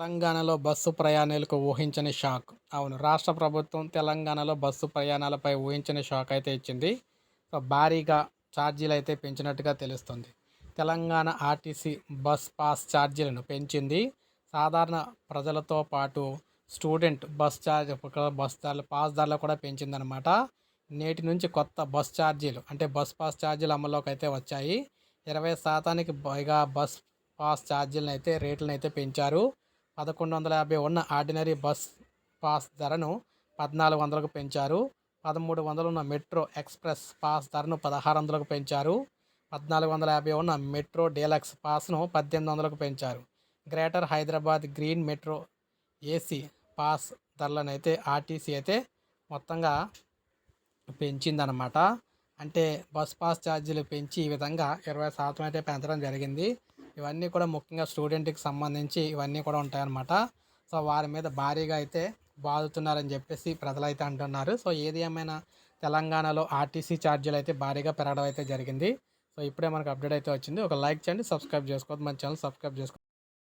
తెలంగాణలో బస్సు ప్రయాణికులకు ఊహించని షాక్. అవును రాష్ట్ర ప్రభుత్వం తెలంగాణలో బస్సు ప్రయాణాలపై ఊహించని షాక్ అయితే ఇచ్చింది. సో భారీగా ఛార్జీలు అయితే పెంచినట్టుగా తెలుస్తుంది. తెలంగాణ ఆర్టీసీ బస్ పాస్ ఛార్జీలను పెంచింది. సాధారణ ప్రజలతో పాటు స్టూడెంట్ బస్ ఛార్జ్ బస్ ధరలు పాస్ ధరలు కూడా పెంచిందనమాట నేటి నుంచి కొత్త బస్ ఛార్జీలు అంటే బస్ పాస్ ఛార్జీలు అమల్లోకి అయితే వచ్చాయి. ఇరవై శాతానికి పైగా బస్ పాస్ ఛార్జీలను అయితే రేట్లను అయితే పెంచారు. పదకొండు వందల యాభై ఉన్న ఆర్డినరీ బస్ పాస్ ధరను పద్నాలుగు వందలకు పెంచారు. పదమూడు వందలు ఉన్న మెట్రో ఎక్స్ప్రెస్ పాస్ ధరను పదహారు వందలకు పెంచారు. పద్నాలుగు వందల యాభై ఉన్న మెట్రో డీలక్స్ పాస్ను పద్దెనిమిది వందలకు పెంచారు. Greater Hyderabad green metro AC pass ధరలను అయితే ఆర్టీసీ అయితే మొత్తంగా పెంచిందనమాట అంటే బస్ పాస్ ఛార్జీలు పెంచి ఈ విధంగా ఇరవై శాతం అయితే పెంచడం జరిగింది. ఇవన్నీ కూడా ముఖ్యంగా స్టూడెంట్కి సంబంధించి ఇవన్నీ కూడా ఉంటాయన్నమాట. సో వారి మీద భారీగా అయితే బాదుతున్నారని చెప్పేసి ప్రజలైతే అంటున్నారు. సో ఏది ఏమైనా తెలంగాణలో ఆర్టీసీ ఛార్జీలు అయితే భారీగా పెరగడం అయితే జరిగింది. సో ఇప్పుడే మనకు అప్డేట్ అయితే వచ్చింది. ఒక లైక్ చేయండి సబ్స్క్రైబ్ చేసుకోవద్దు. మన ఛానల్ సబ్స్క్రైబ్ చేసుకో